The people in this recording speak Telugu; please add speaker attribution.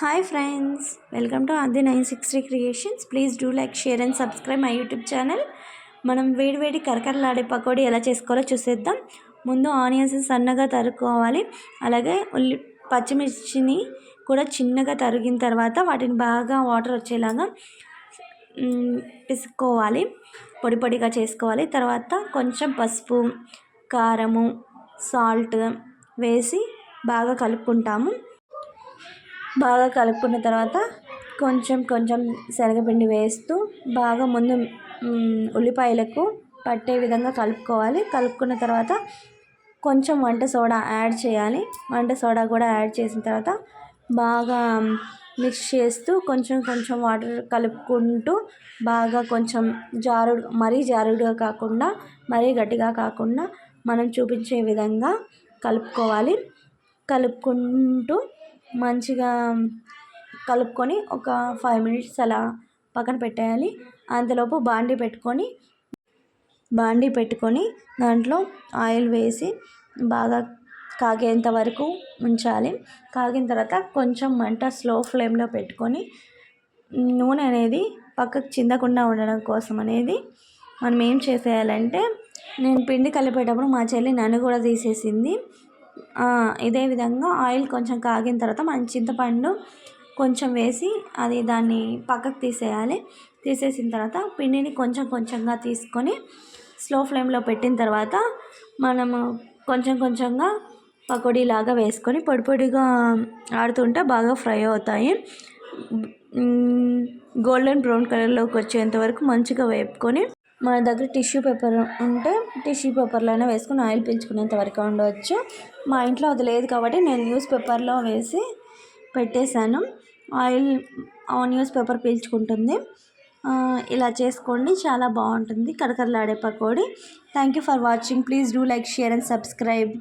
Speaker 1: హాయ్ ఫ్రెండ్స్ వెల్కమ్ టు అది nine six three creations please do like share and subscribe my YouTube channel మనం వేడివేడి కరకరలాడే పకోడీ ఎలా చేసుకోవాలో చూసేద్దాం. ముందు ఆనియన్స్ సన్నగా తరుక్కోవాలి. అలాగే ఉల్లి పచ్చిమిర్చిని కూడా చిన్నగా తరిగిన తర్వాత వాటిని బాగా వాటర్ వచ్చేలాగా పిసుకోవాలి. పొడి పొడిగా చేసుకోవాలి. తర్వాత కొంచెం పసుపు కారము సాల్ట్ వేసి బాగా కలుపుకుంటాము. బాగా కలుపుకున్న తర్వాత కొంచెం కొంచెం శనగపిండి వేస్తూ బాగా ముందు ఉల్లిపాయలకు పట్టే విధంగా కలుపుకోవాలి. కలుపుకున్న తర్వాత కొంచెం వంట సోడా యాడ్ చేయాలి. వంట సోడా కూడా యాడ్ చేసిన తర్వాత బాగా మిక్స్ చేస్తూ కొంచెం కొంచెం వాటర్ కలుపుకుంటూ బాగా కొంచెం జారుడు మరీ జారుడుగా కాకుండా మరీ గట్టిగా కాకుండా మనం చూపించే విధంగా కలుపుకోవాలి. కలుపుకుంటూ మంచిగా కలుపుకొని ఒక ఫైవ్ మినిట్స్ అలా పక్కన పెట్టేయాలి. అంతలోపు బాండి పెట్టుకొని బాండి పెట్టుకొని దాంట్లో ఆయిల్ వేసి బాగా కాగేంత వరకు ఉంచాలి. కాగిన తర్వాత కొంచెం మంట స్లో ఫ్లేమ్లో పెట్టుకొని నూనె అనేది పక్కకు చిందకుండా ఉండడం కోసం అనేది మనం ఏం చేసేయాలంటే నేను పిండి కలిపేటప్పుడు మా చెల్లి నన్ను కూడా తీసేసింది. ఇదే విధంగా ఆయిల్ కొంచెం కాగిన తర్వాత మనం చింతపండు కొంచెం వేసి అది దాన్ని పక్కకు తీసేయాలి. తీసేసిన తర్వాత పిండిని కొంచెం కొంచెంగా తీసుకొని స్లో ఫ్లేమ్లో పెట్టిన తర్వాత మనము కొంచెం కొంచెంగా పకోడీలాగా వేసుకొని పొడి పొడిగా ఆడుతుంటే బాగా ఫ్రై అవుతాయి. గోల్డెన్ బ్రౌన్ కలర్లోకి వచ్చేంత వరకు మంచిగా వేపుకొని మన దగ్గర టిష్యూ పేపర్ ఉంటే టిష్యూ పేపర్లోనే వేసుకుని ఆయిల్ పీల్చుకునేంత వరకు ఉండవచ్చు మా ఇంట్లో అది లేదు కాబట్టి నేను న్యూస్ పేపర్లో వేసి పెట్టేశాను. ఆయిల్ న్యూస్ పేపర్ పీల్చుకుంటుంది. ఇలా చేసుకోండి చాలా బాగుంటుంది. కరకరలాడే pakodi. Thank you for watching. Please do like share and subscribe.